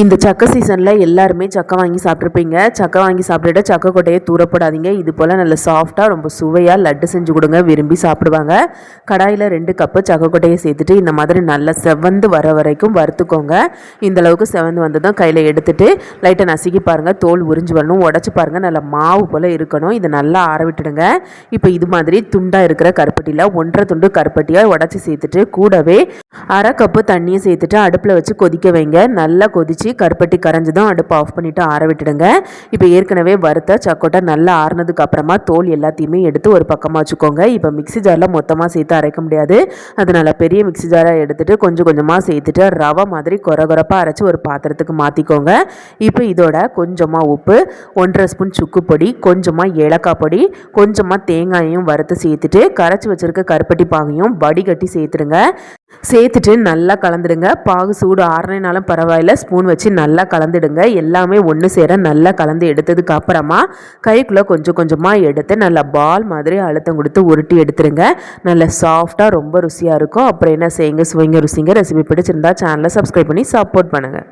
இந்த சக்கை சீசனில் எல்லாருமே சக்கை வாங்கி சாப்பிட்ருப்பீங்க சக்கை வாங்கி சாப்பிட்டுட்டு சக்கை கொட்டையை தூரப்படாதீங்க. இது போல் நல்ல சாஃப்டாக ரொம்ப சுவையாக லட்டு செஞ்சு கொடுங்க. விரும்பி சாப்பிடுவாங்க. கடாயில் ரெண்டு கப்பு சக்கை கொட்டையை சேர்த்துட்டு இந்த மாதிரி நல்லா செவந்து வர வரைக்கும் வறுத்துக்கோங்க. இந்த அளவுக்கு செவந்து வந்ததும் கையில் எடுத்துட்டு லைட்டை நசுக்கி பாருங்கள் தோல் உறிஞ்சு வரணும். உடச்சி பாருங்கள் நல்லா மாவு போல் இருக்கணும். இதை நல்லா ஆற விட்டுடுங்க. இப்போ இது மாதிரி துண்டாக இருக்கிற கருப்பட்டியில் ஒன்றரை துண்டு கருப்பட்டியாக உடச்சி சேர்த்துட்டு கூடவே அரை கப்பு தண்ணியை சேர்த்துட்டு அடுப்பில் வச்சு கொதிக்க வைங்க. நல்லா கொதித்து கருப்பட்டி கரைஞ்சதும் அடுப்பை ஆஃப் பண்ணிவிட்டு ஆற விட்டுடுங்க. இப்போ ஏற்கனவே வறுத்த சக்கோட்டை நல்லா ஆறினதுக்கு அப்புறமா தோல் எல்லாத்தையுமே எடுத்து ஒரு பக்கமாக வச்சுக்கோங்க. இப்போ மிக்ஸி ஜாரில் மொத்தமாக சேர்த்து அரைக்க முடியாது. அதனால் பெரிய மிக்ஸி ஜாராக எடுத்துகிட்டு கொஞ்சம் கொஞ்சமாக சேர்த்துட்டு ரவை மாதிரி குறை குறைப்பாக அரைச்சி ஒரு பாத்திரத்துக்கு மாற்றிக்கோங்க இப்போ இதோட கொஞ்சமாக உப்பு ஒன்றரை ஸ்பூன் சுக்கு பொடி கொஞ்சமாக ஏலக்காய் பொடி கொஞ்சமாக தேங்காயையும் வறுத்து சேர்த்துட்டு கரைச்சி வச்சுருக்க கருப்பட்டி பாகையும் வடிகட்டி சேர்த்துடுங்க. சேர்த்துட்டு நல்லா கலந்துடுங்க. பாகு சூடு ஆறினாலும் பரவாயில்ல. ஸ்பூன் வச்சு நல்லா கலந்துடுங்க. எல்லாமே ஒன்று சேர நல்லா கலந்து எடுத்ததுக்கு அப்புறமா கைக்குள்ளே கொஞ்சம் கொஞ்சமாக எடுத்து நல்லா பால் மாதிரி அழுத்தம் கொடுத்து உருட்டி எடுத்துருங்க. நல்லா சாஃப்டாக ரொம்ப ருசியாக இருக்கும். அப்புறம் என்ன செய்யுங்க? சுவைங்க ருசிங்க. ரெசிபி பிடிச்சிருந்தா சேனலை சப்ஸ்கிரைப் பண்ணி சப்போர்ட் பண்ணுங்கள்